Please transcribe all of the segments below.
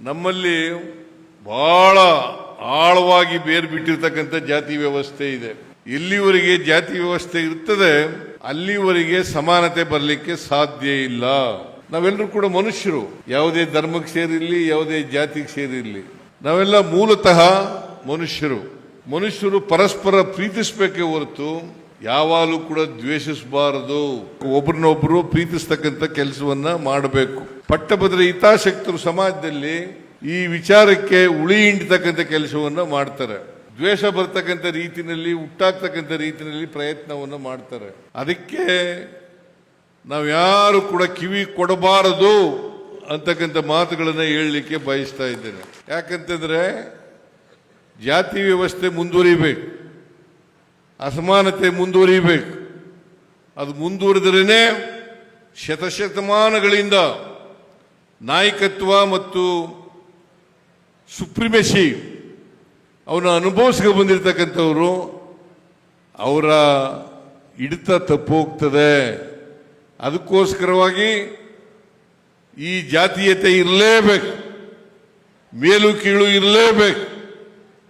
ನಮ್ಮಲ್ಲಿ ಬಹಳ ಆಳವಾಗಿ ಬೇರು ಬಿಟ್ಟಿರ್ತಕ್ಕಂಥ ಜಾತಿ ವ್ಯವಸ್ಥೆ ಇದೆ. ಇಲ್ಲಿವರೆಗೆ ಜಾತಿ ವ್ಯವಸ್ಥೆ ಇರ್ತದೆ, ಅಲ್ಲಿವರೆಗೆ ಸಮಾನತೆ ಬರಲಿಕ್ಕೆ ಸಾಧ್ಯ ಇಲ್ಲ. ನಾವೆಲ್ಲರೂ ಕೂಡ ಮನುಷ್ಯರು, ಯಾವುದೇ ಧರ್ಮಕ್ಕೆ ಸೇರಿರಲಿ, ಯಾವುದೇ ಜಾತಿಗೆ ಸೇರಿರಲಿ. ನಾವೆಲ್ಲ ಮೂಲತಃ ಮನುಷ್ಯರು. ಮನುಷ್ಯರು ಪರಸ್ಪರ ಪ್ರೀತಿಸಬೇಕೇ ಹೊರತು ಯಾವಾಗಲೂ ಕೂಡ ದ್ವೇಷಿಸಬಾರದು. ಒಬ್ರನ್ನೊಬ್ರು ಪ್ರೀತಿಸ್ತಕ್ಕಂಥ ಕೆಲಸವನ್ನ ಮಾಡಬೇಕು. ಪಟ್ಟಭದ್ರ ಹಿತಾಸಕ್ತರು ಸಮಾಜದಲ್ಲಿ ಈ ವಿಚಾರಕ್ಕೆ ಉಳಿ ಹಿಂಡತಕ್ಕಂಥ ಕೆಲಸವನ್ನು ಮಾಡ್ತಾರೆ. ದ್ವೇಷ ಬರ್ತಕ್ಕಂಥ ರೀತಿಯಲ್ಲಿ ಹುಟ್ಟಾಗ್ತಕ್ಕಂಥ ರೀತಿಯಲ್ಲಿ ಪ್ರಯತ್ನವನ್ನು ಮಾಡ್ತಾರೆ. ಅದಕ್ಕೆ ನಾವು ಯಾರು ಕೂಡ ಕಿವಿ ಕೊಡಬಾರದು ಅಂತಕ್ಕಂಥ ಮಾತುಗಳನ್ನು ಹೇಳಲಿಕ್ಕೆ ಬಯಸ್ತಾ ಇದ್ದೇನೆ. ಯಾಕಂತಂದ್ರೆ ಜಾತಿ ವ್ಯವಸ್ಥೆ ಮುಂದುವರಿಬೇಕು. ಅಸಮಾನತೆ ಮುಂದುವರಿಬೇಕು. ಅದು ಮುಂದುವರಿದ್ರೇ ಶತಶತಮಾನಗಳಿಂದ ನಾಯಕತ್ವ ಮತ್ತು ಸುಪ್ರಿಮೆಸಿ ಅವನ ಅನುಭವಿಸ್ಕೊ ಬಂದಿರತಕ್ಕಂಥವರು, ಅವರ ಹಿಡಿತ ತಪ್ಪೋಗ್ತದೆ. ಅದಕ್ಕೋಸ್ಕರವಾಗಿ ಈ ಜಾತೀಯತೆ ಇರಲೇಬೇಕು. ಮೇಲು ಕೀಳು ಇರಲೇಬೇಕು.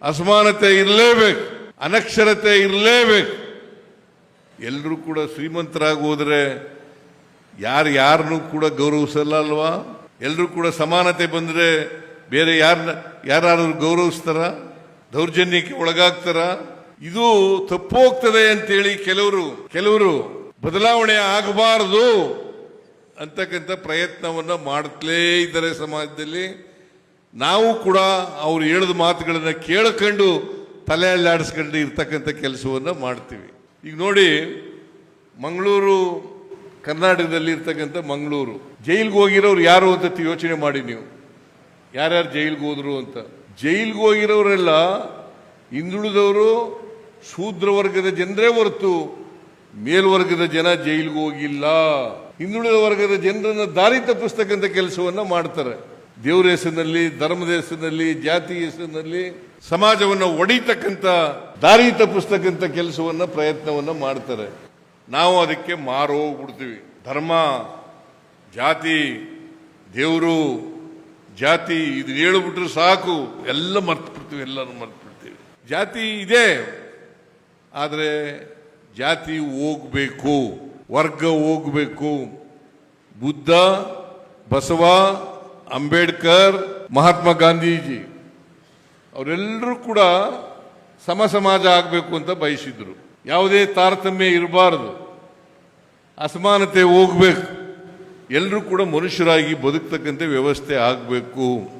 ಅಸಮಾನತೆ ಇರಲೇಬೇಕು. ಅನಕ್ಷರತೆ ಇರಲೇಬೇಕು. ಎಲ್ಲರೂ ಕೂಡ ಶ್ರೀಮಂತರಾಗಿ ಹೋದರೆ ಯಾರು ಯಾರನ್ನೂ ಕೂಡ ಗೌರವಿಸಲ್ಲ ಅಲ್ವಾ? ಎಲ್ಲರೂ ಕೂಡ ಸಮಾನತೆ ಬಂದರೆ ಬೇರೆ ಯಾರ ಯಾರು ಗೌರವಿಸ್ತಾರ? ದೌರ್ಜನ್ಯಕ್ಕೆ ಒಳಗಾಗ್ತಾರ? ಇದು ತಪ್ಪೋಗ್ತದೆ ಅಂತೇಳಿ ಕೆಲವರು ಕೆಲವರು ಬದಲಾವಣೆ ಆಗಬಾರದು ಅಂತಕ್ಕಂಥ ಪ್ರಯತ್ನವನ್ನು ಮಾಡುತ್ತಲೇ ಇದ್ದಾರೆ ಸಮಾಜದಲ್ಲಿ. ನಾವು ಕೂಡ ಅವ್ರು ಹೇಳಿದ ಮಾತುಗಳನ್ನು ಕೇಳ್ಕೊಂಡು ತಲೆ ಅಲ್ಲಾಡಿಸ್ಕೊಂಡು ಇರ್ತಕ್ಕಂಥ ಕೆಲಸವನ್ನು ಮಾಡ್ತೀವಿ. ಈಗ ನೋಡಿ, ಮಂಗಳೂರು ಕರ್ನಾಟಕದಲ್ಲಿ ಇರ್ತಕ್ಕಂಥ ಮಂಗಳೂರು. ಜೈಲ್ಗೆ ಹೋಗಿರೋರು ಯಾರು ಅಂತ ಯೋಚನೆ ಮಾಡಿ ನೀವು. ಯಾರ್ಯಾರು ಜೈಲ್ಗೆ ಹೋದ್ರು ಅಂತ. ಜೈಲ್ಗೆ ಹೋಗಿರೋರೆಲ್ಲ ಹಿಂದುಳಿದವರು ಶೂದ್ರ ವರ್ಗದ ಜನರೇ ಹೊರತು ಮೇಲ್ವರ್ಗದ ಜನ ಜೈಲ್ಗೆ ಹೋಗಿಲ್ಲ. ಹಿಂದುಳಿದ ವರ್ಗದ ಜನರನ್ನು ದಾರಿ ತಪ್ಪಿಸ್ತಕ್ಕಂಥ ಕೆಲಸವನ್ನ ಮಾಡ್ತಾರೆ. ದೇವರ ಹೆಸರಿನಲ್ಲಿ, ಧರ್ಮದ ಹೆಸರಿನಲ್ಲಿ, ಜಾತಿ ಹೆಸರಿನಲ್ಲಿ ಸಮಾಜವನ್ನು ಒಡಿತಕ್ಕಂಥ ದಾರಿ ತಪ್ಪಿಸ್ತಕ್ಕಂಥ ಕೆಲಸವನ್ನ, ಪ್ರಯತ್ನವನ್ನ ಮಾಡ್ತಾರೆ. ನಾವು ಅದಕ್ಕೆ ಮಾರು ಹೋಗ್ಬಿಡ್ತೀವಿ. ಧರ್ಮ, ಜಾತಿ, ದೇವರು, ಜಾತಿ ಇದು ಹೇಳ್ಬಿಟ್ರೆ ಸಾಕು. ಎಲ್ಲ ಮರ್ತು ಬಿಡ್ತೀವಿ ಎಲ್ಲರೂ ಮರ್ತು ಬಿಡ್ತೀವಿ ಜಾತಿ ಇದೆ. ಆದರೆ ಜಾತಿ ಹೋಗ್ಬೇಕು, ವರ್ಗ ಹೋಗ್ಬೇಕು. ಬುದ್ಧ, ಬಸವ, ಅಂಬೇಡ್ಕರ್, ಮಹಾತ್ಮ ಗಾಂಧೀಜಿ, ಅವರೆಲ್ಲರೂ ಕೂಡ ಸಮ ಸಮಾಜ ಆಗಬೇಕು ಅಂತ ಬಯಸಿದ್ರು. ಯಾವುದೇ ತಾರತಮ್ಯ ಇರಬಾರದು. ಅಸಮಾನತೆ ಹೋಗ್ಬೇಕು. ಎಲ್ಲರೂ ಕೂಡ ಮನುಷ್ಯರಾಗಿ ಬದುಕ್ತಕ್ಕಂಥ ವ್ಯವಸ್ಥೆ ಆಗಬೇಕು.